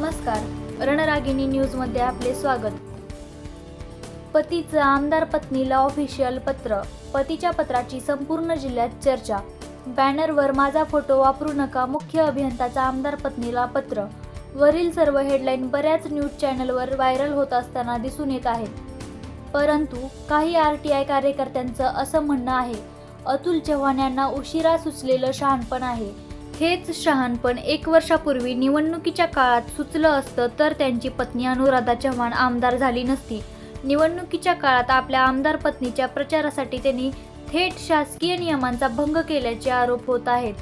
नमस्कार. रणरागिणी न्यूजमध्ये आपले स्वागत. पतीचं आमदार पत्नीला ऑफिशियल पत्र. पतीच्या पत्राची संपूर्ण जिल्ह्यात चर्चा. बॅनरवर माझा फोटो वापरू नका मुख्य अभियंताचा आमदार पत्नीला पत्र. वरील सर्व हेडलाईन बऱ्याच न्यूज चॅनलवर व्हायरल होत असताना दिसून येत आहेत. परंतु काही आर टी आय कार्यकर्त्यांचं असं म्हणणं आहे अतुल चव्हाण यांना उशिरा सुचलेलं शहाणपण आहे. हेच शहाणपण एक वर्षापूर्वी निवडणुकीच्या काळात सुचलं असतं तर त्यांची पत्नी अनुराधा चव्हाण आमदार झाली नसती. निवडणुकीच्या काळात आपल्या आमदार पत्नीच्या प्रचारासाठी त्यांनी थेट शासकीय नियमांचा भंग केल्याचे आरोप होत आहेत.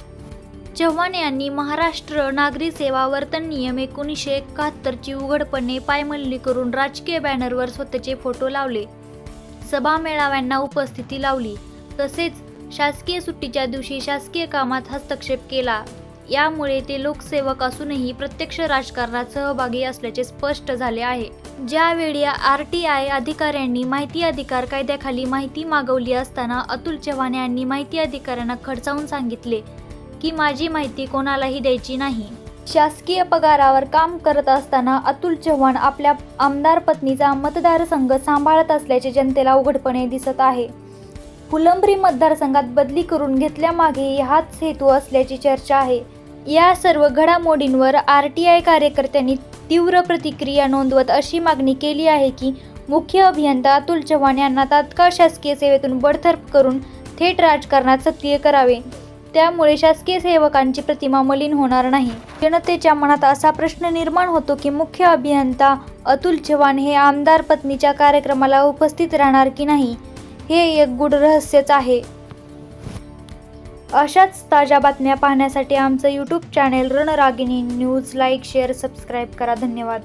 चव्हाण यांनी महाराष्ट्र नागरी सेवा वर्तन नियम एकोणीसशे एकाहत्तरची उघडपणे पायमल्ली करून राजकीय बॅनरवर स्वतःचे फोटो लावले. सभा मेळाव्यांना उपस्थिती लावली. तसेच शासकीय सुट्टीच्या दिवशी शासकीय कामात हस्तक्षेप केला. यामुळे ते लोकसेवक असूनही प्रत्यक्ष राजकारणात सहभागी असल्याचे स्पष्ट झाले आहे. ज्यावेळी आर टी आय अधिकाऱ्यांनी माहिती अधिकार कायद्याखाली माहिती मागवली असताना अतुल चव्हाण यांनी माहिती अधिकाऱ्यांना खडसावून सांगितले की माझी माहिती कोणालाही द्यायची नाही. शासकीय पगारावर काम करत असताना अतुल चव्हाण आपल्या आमदार पत्नीचा मतदारसंघ सांभाळत असल्याचे जनतेला उघडपणे दिसत आहे. फुलंब्री मतदारसंघात बदली करून घेतल्यामागे हाच हेतू असल्याची चर्चा आहे. या सर्व घडामोडींवर आर टी आय कार्यकर्त्यांनी तीव्र प्रतिक्रिया नोंदवत अशी मागणी केली आहे की मुख्य अभियंता अतुल चव्हाण यांना तात्काळ शासकीय सेवेतून बडतर्फ करून थेट राजकारणात सक्रिय करावे. त्यामुळे शासकीय सेवकांची प्रतिमा मलिन होणार नाही. जनतेच्या मनात असा प्रश्न निर्माण होतो की मुख्य अभियंता अतुल चव्हाण हे आमदार पत्नीच्या कार्यक्रमाला उपस्थित राहणार की नाही? हे एक गूढ रहस्यच आहे. अशाच ताज्या बातम्या पाहण्यासाठी आमचं YouTube channel Ranragini news like share subscribe करा. धन्यवाद.